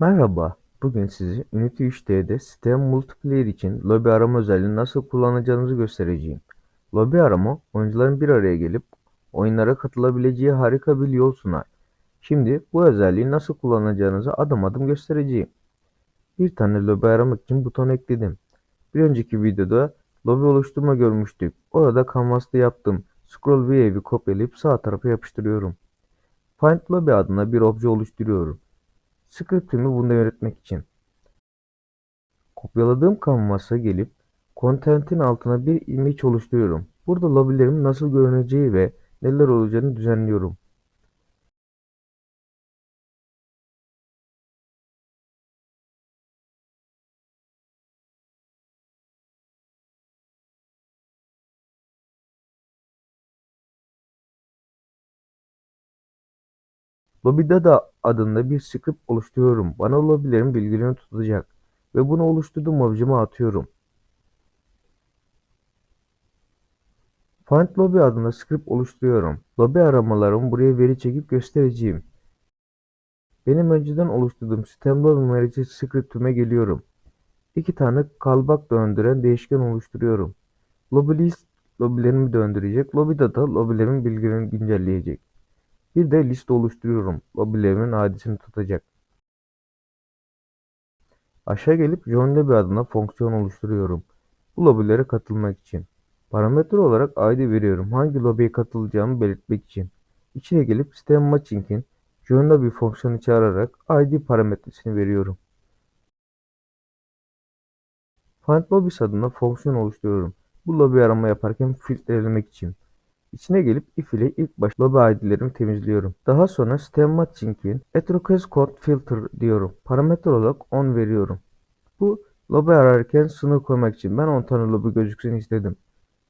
Merhaba, bugün size Unity 3D'de System Multiplayer için lobi arama özelliğini nasıl kullanacağınızı göstereceğim. Lobi arama, oyuncuların bir araya gelip oyunlara katılabileceği harika bir yol sunar. Şimdi bu özelliği nasıl kullanacağınızı adım adım göstereceğim. Bir tane lobi aramak için buton ekledim. Bir önceki videoda lobi oluşturma görmüştük. Orada kanvasta yaptım. Scroll Wave'i kopyalayıp sağ tarafa yapıştırıyorum. Find Lobby adına bir obje oluşturuyorum. Scriptimi bunda yönetmek için. Kopyaladığım kanvasa gelip Content'in altına bir image oluşturuyorum. Burada lobilerin nasıl görüneceği ve neler olacağını düzenliyorum. Lobby'de da adında bir script oluşturuyorum. Bana lobilerin bilgilerini tutacak ve bunu oluşturduğum objeme atıyorum. Find Lobby adında script oluşturuyorum. Lobby aramalarımı buraya veri çekip göstereceğim. Benim önceden oluşturduğum sistem lobby manager scriptime geliyorum. İki tane callback döndüren değişken oluşturuyorum. Lobby list lobilerimi döndürecek. Lobby data lobilerimin bilgilerini güncelleyecek. Bir de liste oluşturuyorum. Lobilerimin adresini tutacak. Aşağı gelip join lobby adına fonksiyon oluşturuyorum. Bu lobilere katılmak için. Parametre olarak ID veriyorum. Hangi lobiye katılacağımı belirtmek için. İçine gelip System Matching'in join lobby fonksiyonu çağırarak ID parametresini veriyorum. Find Lobbies adına fonksiyon oluşturuyorum. Bu lobi arama yaparken filtrelemek için. İçine gelip if ile ilk baş lobby ID'lerimi temizliyorum. Daha sonra System Matching'in at request code filter diyorum. Parametre olarak 10 veriyorum. Bu lobi ararken sınır koymak için ben 10 tane lobi gözüksün istedim.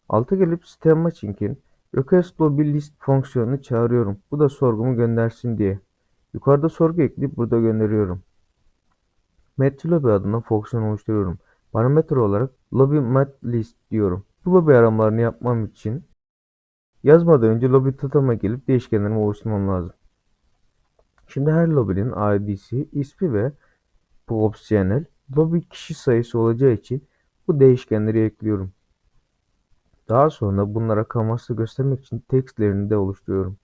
Alta gelip System Matching'in request lobby list fonksiyonunu çağırıyorum. Bu da sorgumu göndersin diye. Yukarıda sorgu ekleyip burada gönderiyorum. Match lobby adına fonksiyon oluşturuyorum. Parametre olarak lobby mat list diyorum. Bu lobby aramalarını yapmam için yazmadan önce lobby tatama gelip değişkenlerimi oluşturmam lazım. Şimdi her lobinin ID'si, ismi ve opsiyonel lobby kişi sayısı olacağı için bu değişkenleri ekliyorum. Daha sonra bunlara kanvasla göstermek için textlerini de oluşturuyorum.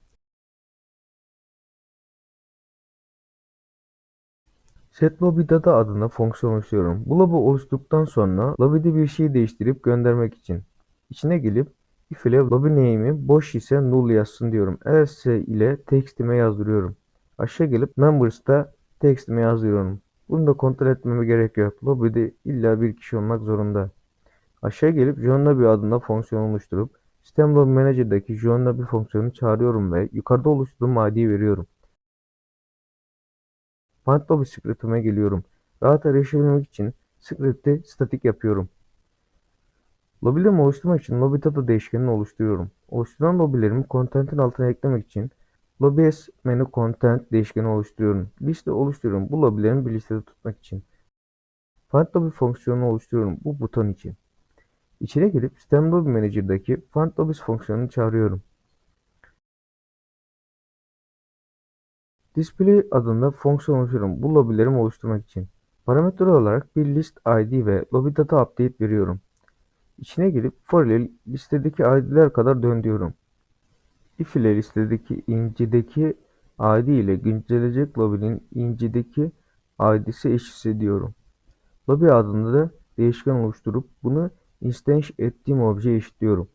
Set lobby data adına fonksiyon oluşturuyorum. Bu lobby oluşturduktan sonra lobby'de bir şeyi değiştirip göndermek için. İçine gelip if ile lobby name'i boş ise null yazsın diyorum. else ile text'ime yazdırıyorum. Aşağı gelip members'ta text'ime yazdırıyorum. Bunu da kontrol etmeme gerek yok. Lobby'de illa bir kişi olmak zorunda. Aşağı gelip John Lobby adında fonksiyon oluşturup System Lobby Manager'daki John Lobby fonksiyonunu çağırıyorum ve yukarıda oluşturduğum ID'yi veriyorum. Find Lobby scriptime geliyorum. Rahat erişebilmek için script'i statik yapıyorum. Lobilerimi oluşturmak için lobby data değişkenini oluşturuyorum. Oluşturulan lobilerimi content'in altına eklemek için lobby as menü content değişkeni oluşturuyorum. Liste oluşturuyorum. Bu lobilerimi bir listede tutmak için. Find Lobby fonksiyonunu oluşturuyorum. Bu buton için. İçine girip System Lobby Manager'daki Find Lobbies fonksiyonunu çağırıyorum. Display adında fonksiyon oluşturuyorum. Bu lobilerimi oluşturmak için. Parametre olarak bir list ID ve lobby data update veriyorum. İçine girip for ile listedeki ID'ler kadar dön diyorum. If ile listedeki incideki ID ile güncellenecek lobinin incideki ID'si eşitse diyorum. Lobby adında da değişken oluşturup bunu instance ettiğim objeye eşitliyorum.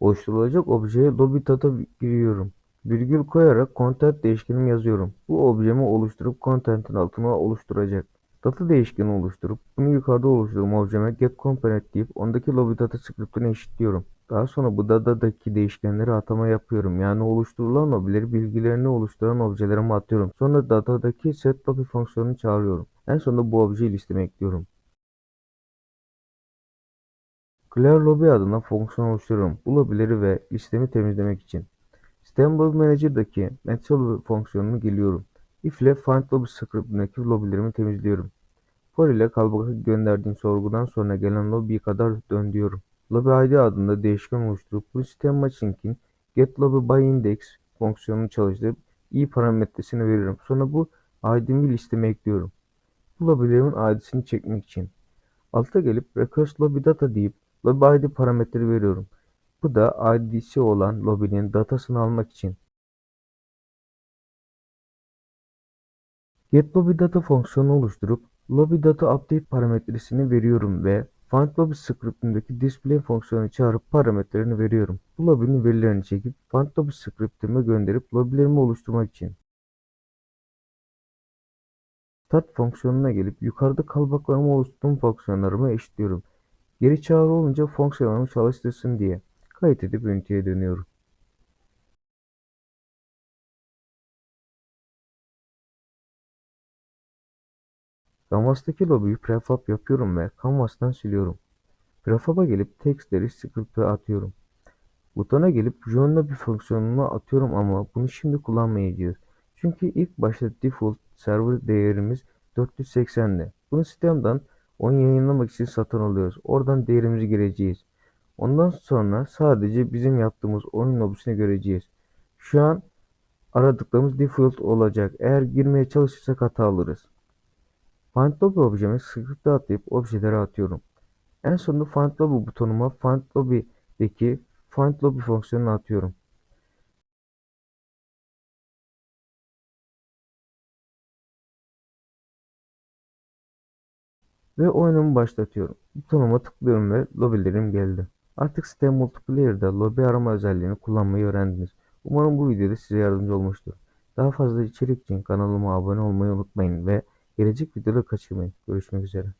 Oluşturulacak objeye lobby data giriyorum. Virgül koyarak content değişkenimi yazıyorum. Bu objemi oluşturup content'in altına oluşturacak. Data değişkeni oluşturup bunu yukarıda oluşturduğum objeme get component deyip ondaki lobby data script'ine eşitliyorum. Daha sonra bu datadaki değişkenleri atama yapıyorum. Yani oluşturulan objeleri bilgilerini oluşturan objelerime atıyorum. Sonra datadaki set lobby fonksiyonunu çağırıyorum. En sonunda bu objeyi listeme ekliyorum. Clear Lobby adına fonksiyon oluşturuyorum. Bu lobileri ve listemi temizlemek için. System Lobby Manager'daki Match Lobby fonksiyonunu geliyorum. If ile Find Lobby script'indeki lobilerimi temizliyorum. For ile callback'a gönderdiğim sorgudan sonra gelen lobby'ye kadar dön diyorum. Lobby ID adında değişken oluşturup bu System Matching'in Get Lobby by Index fonksiyonunu çalıştırıp i parametresini veriyorum. Sonra bu ID'mi listeme ekliyorum. Bu lobilerimin ID'sini çekmek için. Alta gelip request lobby data deyip lobby ID parametri veriyorum. Bu da ID'si olan lobinin datasını almak için. getLobbyData fonksiyonu oluşturup LobbyData update parametresini veriyorum ve findLobby scriptindeki display fonksiyonu çağırıp parametrelerini veriyorum. Bu lobinin verilerini çekip findLobby scriptime gönderip lobilerimi oluşturmak için. Start fonksiyonuna gelip yukarıda callbacklarımı oluşturduğum fonksiyonlarıma eşitliyorum. Geri çağrı olunca fonksiyonlarımı çalıştırsın diye kayıt edip üniteye dönüyorum. Canvas'taki lobiyi prefab yapıyorum ve Canvas'tan siliyorum. Prefab'a gelip textleri script'e atıyorum. Butona gelip join lobby fonksiyonuna atıyorum ama bunu şimdi kullanmayacağız. Çünkü ilk başta default server değerimiz 480'di. Bunu sistemden oyun yayınlamak için satın alıyoruz. Oradan değerimizi gireceğiz. Ondan sonra sadece bizim yaptığımız oyun lobisini göreceğiz. Şu an aradıklarımız default olacak. Eğer girmeye çalışırsak hata alırız. Find lobby objemi script'e atlayıp objelere atıyorum. En sonunda find lobby butonuma find lobby'deki find lobby fonksiyonunu atıyorum. Ve oyunumu başlatıyorum. Butonuma tıklıyorum ve lobilerim geldi. Artık Steam Multiplayer'da lobi arama özelliğini kullanmayı öğrendiniz. Umarım bu videoda size yardımcı olmuştur. Daha fazla içerik için kanalıma abone olmayı unutmayın ve gelecek videoda kaçırmayın. Görüşmek üzere.